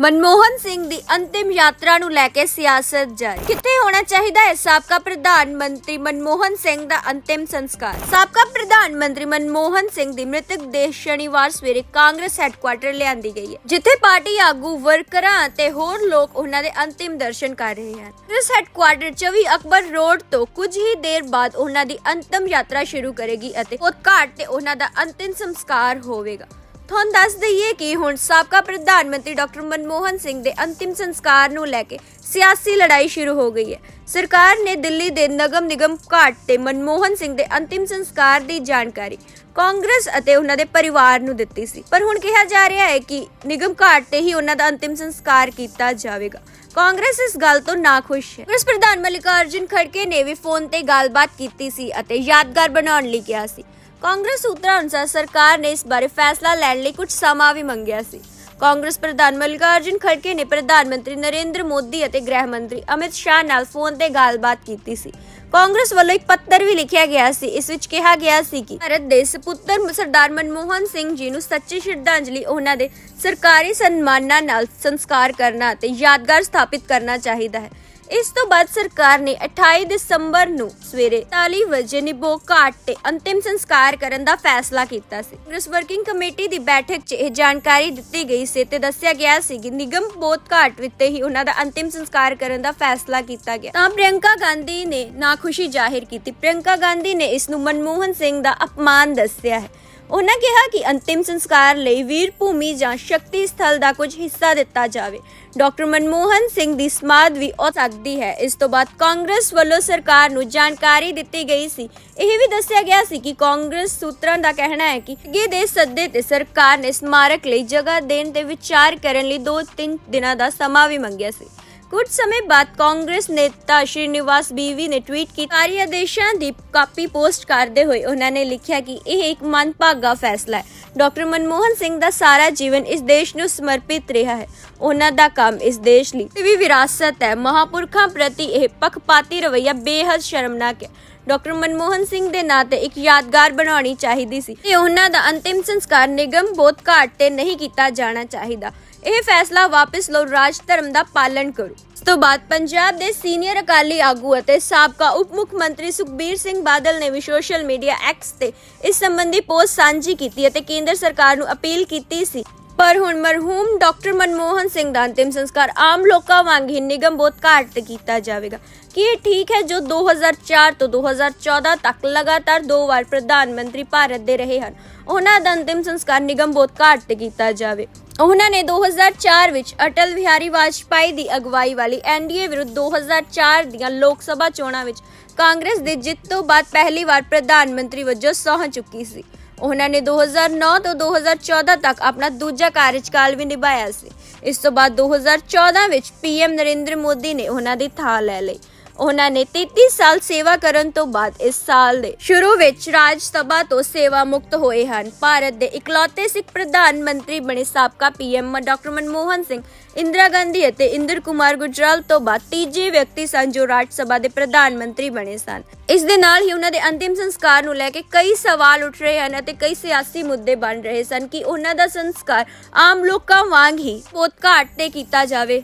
ਮਨਮੋਹਨ ਸਿੰਘ ਦੀ ਅੰਤਿਮ ਯਾਤਰਾ ਨੂੰ ਲੈ ਕੇ ਸਿਆਸਤ ਜਾਰੀ। ਕਿੱਥੇ ਹੋਣਾ ਚਾਹੀਦਾ ਹੈ ਸਾਬਕਾ ਪ੍ਰਧਾਨ ਮੰਤਰੀ ਮਨਮੋਹਨ ਸਿੰਘ ਦਾ ਅੰਤਿਮ ਸੰਸਕਾਰ? ਸਾਬਕਾ ਪ੍ਰਧਾਨ ਮੰਤਰੀ ਮਨਮੋਹਨ ਸਿੰਘ ਦੀ ਮ੍ਰਿਤਕ ਦੇਹ ਸ਼ਨੀਵਾਰ ਸਵੇਰੇ ਕਾਂਗਰਸ ਹੈੱਡਕੁਆਟਰ ਲਿਆਂਦੀ ਗਈ ਹੈ, ਜਿੱਥੇ ਪਾਰਟੀ ਆਗੂ, ਵਰਕਰਾਂ ਅਤੇ ਹੋਰ ਲੋਕ ਉਹਨਾਂ ਦੇ ਅੰਤਿਮ ਦਰਸ਼ਨ ਕਰ ਰਹੇ ਹਨ। ਕਾਂਗਰਸ ਹੈੱਡਕੁਆਟਰ 24 ਅਕਬਰ ਰੋਡ ਤੋਂ ਕੁਝ ਹੀ ਦੇਰ ਬਾਅਦ ਉਹਨਾਂ ਦੀ ਅੰਤਿਮ ਯਾਤਰਾ ਸ਼ੁਰੂ ਕਰੇਗੀ ਅਤੇ ਉਦਘਾਟ ਤੇ ਉਹਨਾਂ ਦਾ ਅੰਤਿਮ ਸੰਸਕਾਰ ਹੋਵੇਗਾ। ਤੁਹਾਨੂੰ ਦੱਸ ਦਈਏ ਕਿ ਹੁਣ ਸਾਬਕਾ ਪ੍ਰਧਾਨ ਮੰਤਰੀ ਡਾਕਟਰ ਮਨਮੋਹਨ ਸਿੰਘ ਦੇ ਅੰਤਿਮ ਸੰਸਕਾਰ ਨੂੰ ਲੈ ਕੇ ਸਿਆਸੀ ਲੜਾਈ ਸ਼ੁਰੂ ਹੋ ਗਈ ਹੈ। ਸਰਕਾਰ ਨੇ ਦਿੱਲੀ ਦੇ ਨਗਮ ਨਿਗਮ ਘਾਟ ਤੇ ਮਨਮੋਹਨ ਸਿੰਘ ਦੇ ਅੰਤਿਮ ਸੰਸਕਾਰ ਦੀ ਜਾਣਕਾਰੀ ਕਾਂਗਰਸ ਅਤੇ ਉਹਨਾਂ ਦੇ ਪਰਿਵਾਰ ਨੂੰ ਦਿੱਤੀ ਸੀ। ਪਰ ਹੁਣ ਕਿਹਾ ਜਾ ਰਿਹਾ ਹੈ ਕਿ ਨਿਗਮ ਘਾਟ ਤੇ ਹੀ ਉਹਨਾਂ ਦਾ ਅੰਤਿਮ ਸੰਸਕਾਰ ਕੀਤਾ ਜਾਵੇਗਾ। ਕਾਂਗਰਸ ਇਸ ਗੱਲ ਤੋਂ ਨਾ ਖੁਸ਼ ਹੈ। ਕਾਂਗਰਸ ਪ੍ਰਧਾਨ ਮਲਿਕਾਰਜੁਨ ਖੜਕੇ ਨੇ ਵੀ ਫੋਨ ਤੇ ਗੱਲਬਾਤ ਕੀਤੀ ਸੀ ਅਤੇ ਯਾਦਗਾਰ ਬਣਾਉਣ ਲਈ ਕਿਹਾ ਸੀ। ਕਾਂਗਰਸ ਸੂਤਰਾਂ ਅਨੁਸਾਰ ਸਰਕਾਰ ਨੇ ਇਸ ਬਾਰੇ ਫੈਸਲਾ ਲੈਣ ਲਈ ਕੁਝ ਸਮਾਂ ਵੀ ਮੰਗਿਆ ਸੀ। ਕਾਂਗਰਸ ਪ੍ਰਧਾਨ ਮਲਿਕਾਰਜੁਨ ਖੜਕੇ ਨੇ ਪ੍ਰਧਾਨ ਮੰਤਰੀ ਨਰਿੰਦਰ ਮੋਦੀ ਅਤੇ ਗ੍ਰਹਿ ਮੰਤਰੀ ਅਮਿਤ ਸ਼ਾਹ ਨਾਲ ਫੋਨ ਤੇ ਗੱਲਬਾਤ ਕੀਤੀ ਸੀ। ਕਾਂਗਰਸ ਵੱਲੋਂ ਇੱਕ ਪੱਤਰ ਵੀ ਲਿਖਿਆ ਗਿਆ ਸੀ। ਇਸ ਵਿੱਚ ਕਿਹਾ ਗਿਆ ਸੀ ਕਿ ਭਾਰਤ ਦੇ ਸੁਪੁੱਤਰ ਸਰਦਾਰ ਮਨਮੋਹਨ ਸਿੰਘ ਜੀ ਨੂੰ ਸੱਚੀ ਸ਼ਰਧਾਂਜਲੀ ਉਹਨਾਂ ਦੇ ਸਰਕਾਰੀ ਸਨਮਾਨਾਂ ਨਾਲ ਸੰਸਕਾਰ ਕਰਨਾ ਅਤੇ ਯਾਦਗਾਰ ਸਥਾਪਿਤ ਕਰਨਾ ਚਾਹੀਦਾ ਹੈ। ਇਸ ਤੋਂ ਬਾਅਦ ਸਰਕਾਰ ਨੇ 28 ਦਸੰਬਰ ਨੂੰ ਸਵੇਰੇ 40 ਵਜੇ ਨਿਬੋ ਘਾਟ ਤੇ ਅੰਤਿਮ ਸੰਸਕਾਰ ਕਰਨ ਦਾ ਫੈਸਲਾ ਕੀਤਾ ਸੀ। ਕਾਂਗਰਸ ਵਰਕਿੰਗ ਕਮੇਟੀ ਦੀ ਬੈਠਕ 'ਚ ਇਹ ਜਾਣਕਾਰੀ ਦਿੱਤੀ ਗਈ ਸੀ ਤੇ ਦੱਸਿਆ ਗਿਆ ਸੀ ਕਿ ਨਿਗਮ ਬੋਧ ਘਾਟ ਵਿੱਚ ਹੀ ਉਹਨਾਂ ਦਾ ਅੰਤਿਮ ਸੰਸਕਾਰ ਕਰਨ ਦਾ ਫੈਸਲਾ ਕੀਤਾ ਗਿਆ। ਤਾਂ ਪ੍ਰਿਯੰਕਾ ਗਾਂਧੀ ਨੇ ਨਾਖੁਸ਼ੀ ਜ਼ਾਹਿਰ ਕੀਤੀ। ਪ੍ਰਿਯੰਕਾ ਗਾਂਧੀ ਨੇ ਇਸ ਨੂੰ ਮਨਮੋਹਨ ਸਿੰਘ ਦਾ ਅਪਮਾਨ ਦੱਸਿਆ ਹੈ। ਉਹਨਾਂ ਕਿਹਾ ਕਿ ਅੰਤਿਮ ਸੰਸਕਾਰ ਲਈ ਵੀਰ ਭੂਮੀ ਜਾਂ ਸ਼ਕਤੀ ਸਥਲ ਦਾ ਕੁਝ ਹਿੱਸਾ ਦਿੱਤਾ ਜਾਵੇ। ਡਾਕਟਰ ਮਨਮੋਹਨ ਸਿੰਘ ਦੀ ਸਮਾਧ ਵੀ ਹੋ ਸਕਦੀ ਹੈ। ਇਸ ਤੋਂ ਬਾਅਦ ਕਾਂਗਰਸ ਵੱਲੋਂ ਸਰਕਾਰ ਨੂੰ ਜਾਣਕਾਰੀ ਦਿੱਤੀ ਗਈ ਸੀ। ਇਹ ਵੀ ਦੱਸਿਆ ਗਿਆ ਸੀ ਕਿ ਕਾਂਗਰਸ ਸੂਤਰਾਂ ਦਾ ਕਹਿਣਾ ਹੈ ਕਿ ਅੱਗੇ ਦੇ ਸੱਦੇ ਤੇ ਸਰਕਾਰ ਨੇ ਸਮਾਰਕ ਲਈ ਜਗ੍ਹਾ ਦੇਣ ਤੇ ਵਿਚਾਰ ਕਰਨ ਲਈ 2-3 ਦਿਨਾਂ ਦਾ ਸਮਾਂ ਵੀ ਮੰਗਿਆ ਸੀ। ਕੁਝ ਸਮੇਂ ਬਾਅਦ ਕਾਂਗਰਸ ਨੇਤਾ ਸ਼੍ਰੀਨਿਵਾਸ ਬੀਵੀ ਨੇ ਟਵੀਟ ਕੀਤਾ। ਸਾਰੀ ਆਦੇਸ਼ਾਂ ਦੀ ਕਾਪੀ ਪੋਸਟ ਕਰਦੇ ਹੋਏ ਉਹਨਾਂ ਨੇ ਲਿਖਿਆ ਕਿ ਇਹ ਇੱਕ ਮਨਭਾਗਾ ਫੈਸਲਾ ਹੈ। ਡਾਕਟਰ ਮਨਮੋਹਨ ਸਿੰਘ ਦਾ ਸਾਰਾ ਜੀਵਨ ਇਸ ਦੇਸ਼ ਨੂੰ ਸਮਰਪਿਤ ਰਿਹਾ ਹੈ। ਉਹਨਾਂ ਦਾ ਕੰਮ ਇਸ ਦੇਸ਼ ਲਈ ਵੀ ਵਿਰਾਸਤ ਹੈ। ਮਹਾਪੁਰਖਾਂ ਪ੍ਰਤੀ ਇਹ ਪੱਖਪਾਤੀ ਰਵਈਆ ਬੇਹੱਦ ਸ਼ਰਮਨਾਕ ਹੈ। ਡਾਕਟਰ ਮਨਮੋਹਨ ਸਿੰਘ ਦੇ ਨਾਂ ਤੇ ਇੱਕ ਯਾਦਗਾਰ ਬਣਾਉਣੀ ਚਾਹੀਦੀ ਸੀ ਤੇ ਉਹਨਾਂ ਦਾ ਅੰਤਿਮ ਸੰਸਕਾਰ ਨਿਗਮ ਬੋਧ ਘਾਟ ਤੇ ਨਹੀਂ ਕੀਤਾ ਜਾਣਾ ਚਾਹੀਦਾ। ਇਹ ਫੈਸਲਾ ਵਾਪਸ ਲਓ, ਰਾਜ ਧਰਮ ਦਾ ਪਾਲਣ ਕਰੋ। ਇਸ ਤੋਂ ਬਾਅਦ ਪੰਜਾਬ ਦੇ ਸੀਨੀਅਰ ਅਕਾਲੀ ਆਗੂ ਅਤੇ ਸਾਬਕਾ ਉਪ ਮੁੱਖ ਮੰਤਰੀ ਸੁਖਬੀਰ ਸਿੰਘ ਬਾਦਲ ਨੇ ਵੀ ਸੋਸ਼ਲ ਮੀਡੀਆ ਐਕਸ ਤੇ ਇਸ ਸੰਬੰਧੀ ਪੋਸਟ ਸਾਂਝੀ ਕੀਤੀ ਅਤੇ ਕੇਂਦਰ ਸਰਕਾਰ ਨੂੰ ਅਪੀਲ ਕੀਤੀ ਸੀ। ਪਰ ਹੁਣ ਮਰਹੂਮ ਡਾਕਟਰ ਮਨਮੋਹਨ ਸਿੰਘ ਦਾ ਅੰਤਿਮ ਸੰਸਕਾਰ ਆਮ ਲੋਕਾਂ ਵਾਂਗ ਹੀ ਨਿਗਮ ਬੋਧ ਘਾਟ ਤੇ ਕੀਤਾ ਜਾਵੇਗਾ। ਕੀ ਇਹ ਠੀਕ ਹੈ ਜੋ 2004 ਤੋਂ 2014 ਤੱਕ ਲਗਾਤਾਰ ਦੋ ਵਾਰ ਪ੍ਰਧਾਨ ਮੰਤਰੀ ਭਾਰਤ ਦੇ ਰਹੇ ਹਨ? ਉਹਨਾਂ ਦਾ ਅੰਤਿਮ ਸੰਸਕਾਰ ਨਿਗਮ ਬੋਧ ਘਾਟ ਤੇ ਕੀਤਾ ਜਾਵੇ। ਉਹਨਾਂ ਨੇ 2004 ਵਿੱਚ ਅਟਲ ਬਿਹਾਰੀ ਵਾਜਪਾਈ ਦੀ ਅਗਵਾਈ ਵਾਲੀ ਐਨਡੀਏ ਵਿਰੁੱਧ 2004 ਦੀਆਂ ਲੋਕ ਸਭਾ ਚੋਣਾਂ ਵਿੱਚ ਕਾਂਗਰਸ ਦੀ ਜਿੱਤ ਤੋਂ ਬਾਅਦ ਪਹਿਲੀ ਵਾਰ ਪ੍ਰਧਾਨ ਮੰਤਰੀ ਵਜੋਂ ਸਹੁੰ ਚੁੱਕੀ ਸੀ। ਉਹਨਾਂ ਨੇ 2009 ਤੋਂ 2014 ਤੱਕ ਆਪਣਾ ਦੂਜਾ ਕਾਰਜਕਾਲ ਵੀ ਨਿਭਾਇਆ ਸੀ। ਇਸ ਤੋਂ ਬਾਅਦ 2014 ਵਿੱਚ ਪੀਐਮ ਨਰਿੰਦਰ ਮੋਦੀ ਨੇ ਉਹਨਾਂ ਦੀ ਥਾਂ ਲੈ ਲਈ। ਉਹਨਾਂ ਨੇ 33 ਸਾਲ ਸੇਵਾ ਕਰਨ ਤੋਂ ਬਾਅਦ ਇਸ ਸਾਲ ਦੇ ਸ਼ੁਰੂ ਵਿੱਚ ਰਾਜ ਸਭਾ ਤੋਂ ਸੇਵਾ ਮੁਕਤ ਹੋਏ ਹਨ। ਭਾਰਤ ਦੇ ਇਕਲੌਤੇ ਸਿੱਖ ਪ੍ਰਧਾਨ ਮੰਤਰੀ ਬਣੇ ਸਾਬਕਾ ਪੀਐਮ ਡਾਕਟਰ ਮਨਮੋਹਨ ਸਿੰਘ, ਇੰਦਰਾ ਗਾਂਧੀ ਅਤੇ ਇੰਦਰ ਕੁਮਾਰ ਗੁਜਰਾਲ ਤੋਂ ਬਾਅਦ ਤੀਜੇ ਵਿਅਕਤੀ ਸਨ ਜੋ ਰਾਜ ਸਭਾ ਦੇ ਪ੍ਰਧਾਨ ਮੰਤਰੀ ਬਣੇ ਸਨ। ਇਸ ਦੇ ਨਾਲ ਹੀ ਉਹਨਾਂ ਦੇ ਅੰਤਿਮ ਸੰਸਕਾਰ ਨੂੰ ਲੈ ਕੇ ਕਈ ਸਵਾਲ ਉੱਠ ਰਹੇ ਹਨ ਅਤੇ ਕਈ ਸਿਆਸੀ ਮੁੱਦੇ ਬਣ ਰਹੇ ਸਨ ਕਿ ਉਹਨਾਂ ਦਾ ਸੰਸਕਾਰ ਆਮ ਲੋਕਾਂ ਵਾਂਗ ਹੀ ਬਹੁਤ ਤੇ ਕੀਤਾ ਜਾਵੇ।